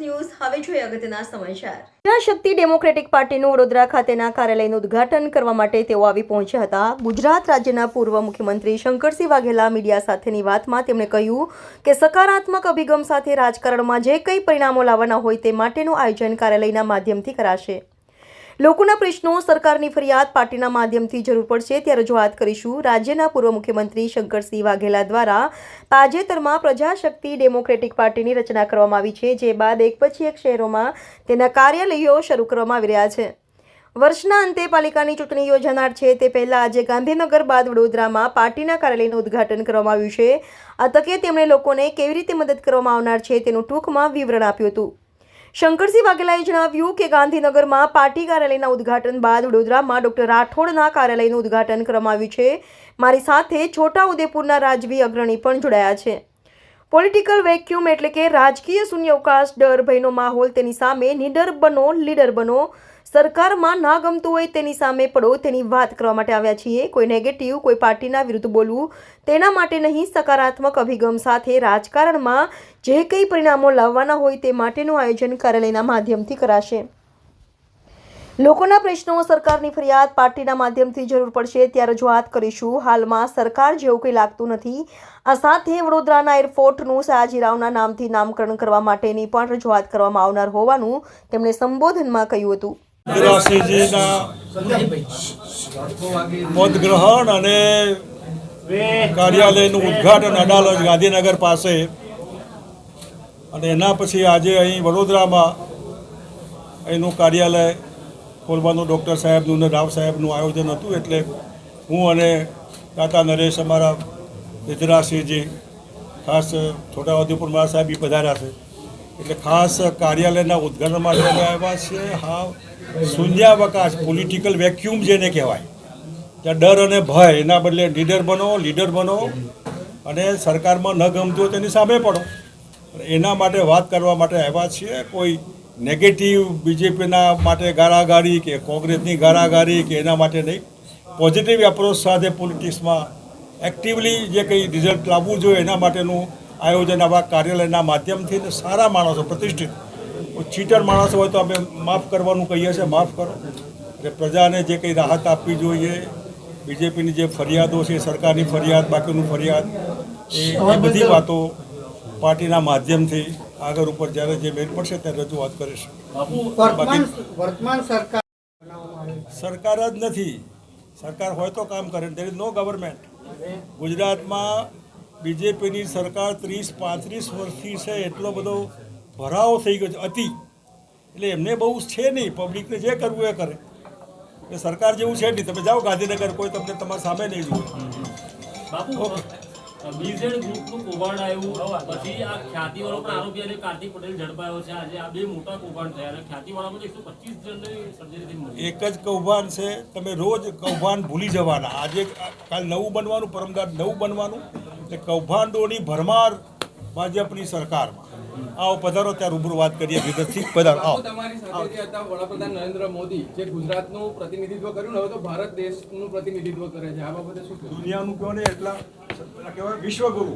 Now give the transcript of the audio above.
News હવે જોઈએ અગત્યના સમાચાર. પ્રજાશક્તિ ડેમોક્રેટિક પાર્ટીનું વડોદરા ખાતેના કાર્યાલયનું ઉદ્ઘાટન કરવા માટે તેઓ આવી પહોંચ્યા હતા. ગુજરાત રાજ્યના પૂર્વ મુખ્યમંત્રી શંકરસિંહ વાઘેલા મીડિયા સાથેની વાતમાં તેમણે કહ્યું કે સકારાત્મક અભિગમ સાથે રાજકારણમાં જે કંઈ પરિણામો લાવવાના હોય તે માટેનું આયોજન કાર્યાલયના માધ્યમથી કરાશે. લોકોના પ્રશ્નો સરકારની ફરિયાદ પાર્ટીના માધ્યમથી જરૂર પડશે. ત્યારે રજૂઆત કરીશું રાજ્યના પૂર્વ મુખ્યમંત્રી શંકરસિંહ વાઘેલા દ્વારા તાજેતરમાં પ્રજાશક્તિ ડેમોક્રેટિક પાર્ટીની રચના કરવામાં આવી છે, જે બાદ એક પછી એક શહેરોમાં તેના કાર્યાલયો શરૂ કરવામાં આવી રહ્યા છે. વર્ષના અંતે પાલિકાની ચૂંટણી યોજાનાર છે. તે પહેલાં આજે ગાંધીનગર બાદ વડોદરામાં પાર્ટીના કાર્યાલયનું ઉદ્ઘાટન કરવામાં આવ્યું છે. આ તકે તેમણે લોકોને કેવી રીતે મદદ કરવામાં આવનાર છે તેનું ટૂંકમાં વિવરણ આપ્યું હતું. શંકરસિંહ વાઘેલાએ જણાવ્યું કે ગાંધીનગરમાં પાર્ટી કાર્યાલયના ઉદ્ઘાટન બાદ વડોદરામાં ડોક્ટર રાઠોડના કાર્યાલયનું ઉદ્ઘાટન કરવામાં છે. મારી સાથે છોટા ઉદેપુરના રાજવી અગ્રણી પણ જોડાયા છે. પોલિટિકલ વેક્યુમ એટલે કે રાજકીય શૂન્યવકાશ ડર ભયનો માહોલ તેની સામે નિડર બનો, લીડર બનો. સરકારમાં ના ગમતું હોય તેની સામે પડો, તેની વાત કરવા માટે આવ્યા છીએ. કોઈ નેગેટિવ કોઈ પાર્ટીના વિરુદ્ધ બોલવું, તેના માટે નહીં, સકારાત્મક અભિગમ સાથે રાજકારણમાં જે કંઈ પરિણામો લાવવાના હોય તે માટેનું આયોજન કાર્યાલયના માધ્યમથી કરાશે. લોકોના પ્રશ્નો, સરકારની ફરિયાદ પાર્ટીના માધ્યમથી જરૂર પડશે ત્યાં રજૂઆત કરીશું. હાલમાં સરકાર જેવું કંઈ લાગતું નથી. આ સાથે વડોદરાના એરપોર્ટનું સયાજીરાવના નામથી નામકરણ કરવા માટેની પણ રજૂઆત કરવામાં આવનાર હોવાનું તેમણે સંબોધનમાં કહ્યું હતું. વિરાસીજીના ગ્રહણ અને કાર્યાલયનું ઉદ્ઘાટન અડાલજ ગાંધીનગર પાસે. અને એના પછી આજે અહીં વડોદરામાં એનું કાર્યાલય ખોલવાનું ડૉક્ટર સાહેબનું અને રાવ સાહેબનું આયોજન હતું એટલે હું અને દાતા નરેશ અમારા વિદ્રાસિંહજી ખાસ છોટાઉદેપુર મારા સાહેબ એ પધાર્યા છે. એટલે ખાસ કાર્યાલયના ઉદ્ઘાટન માટે આવ્યા છીએ. હા શૂન્યાવકાશ પોલિટિકલ વેક્યુમ જેને કહેવાય. ત્યાં ડર અને ભય, એના બદલે લીડર બનો લીડર બનો અને સરકારમાં ન ગમતું હોય તેની સામે પડો. એના માટે વાત કરવા માટે આવ્યા છીએ. કોઈ નેગેટિવ બીજેપીના માટે ગારાગારી કે કોંગ્રેસની ગારાગારી કે એના માટે નહીં. પોઝિટિવ એપ્રોચ સાથે પોલિટિક્સમાં એક્ટિવલી જે કંઈ રિઝલ્ટ લાવવું જોઈએ એના માટેનું આયોજન આવા કાર્યાલયના માધ્યમથી ને સારા માણસો પ્રતિષ્ઠિત. ચીટર માણસો હોય તો અમે માફ કરવાનું કહીએ છીએ માફ કરો. એટલે પ્રજાને જે કંઈ રાહત આપવી જોઈએ બીજેપીની જે ફરિયાદો છે સરકારની ફરિયાદ બાકીનું ફરિયાદ એ બધી વાતો પાર્ટીના માધ્યમથી આગળ ઉપર જ્યારે જે મેળ પડશે ત્યારે રજૂઆત કરીશું. વર્તમાન વર્તમાન સરકાર સરકાર જ નથી. સરકાર હોય તો કામ કરે. દેર ઇઝ નો ગવર્મેન્ટ ગુજરાતમાં બીજેપીની સરકાર ત્રીસ પાંત્રીસ વર્ષથી છે એટલો બધો ભરાવો થઈ ગયો છે અતિ. એટલે એમને બહુ છે નહીં પબ્લિકને જે કરવું એ કરે. એ સરકાર જેવું છે નહીં. તમે જાઓ ગાંધીનગર કોઈ તમને તમારા સામે નહીં જુએ. બાપુ ગ્રુપનું કૌભાંડ આવ્યું પછી આ ખ્યાતિવાળો પણ આરોપી અને કાર્તિક પટેલ ઝડપાયો છે. આજે આ બે મોટા કૌભાંડ થયા અને ખ્યાતિવાળામાં એકસો પચીસ જણની સર્જરી થઈ મળી. એક જ કૌભાંડ છે તમે રોજ કૌભાંડ ભૂલી જવાના. આજે કાલ નવું બનવાનું પરમદાર નવું બનવાનું. એટલે કૌભાંડોની ભરમાર ભાજપની સરકારમાં. આવો પધારો ત્યાં રૂબરૂ વાત કરીએ. વિગતથી પધારો. આવો. તમારી સાથે હતા વડાપ્રધાન નરેન્દ્ર મોદી જે ગુજરાતનું પ્રતિનિધિત્વ કર્યું ને હવે તો ભારત દેશનું પ્રતિનિધિત્વ કરે છે. આ બાબતે શું દુનિયાનું કહો ને એટલા કહેવાય વિશ્વગુરુ.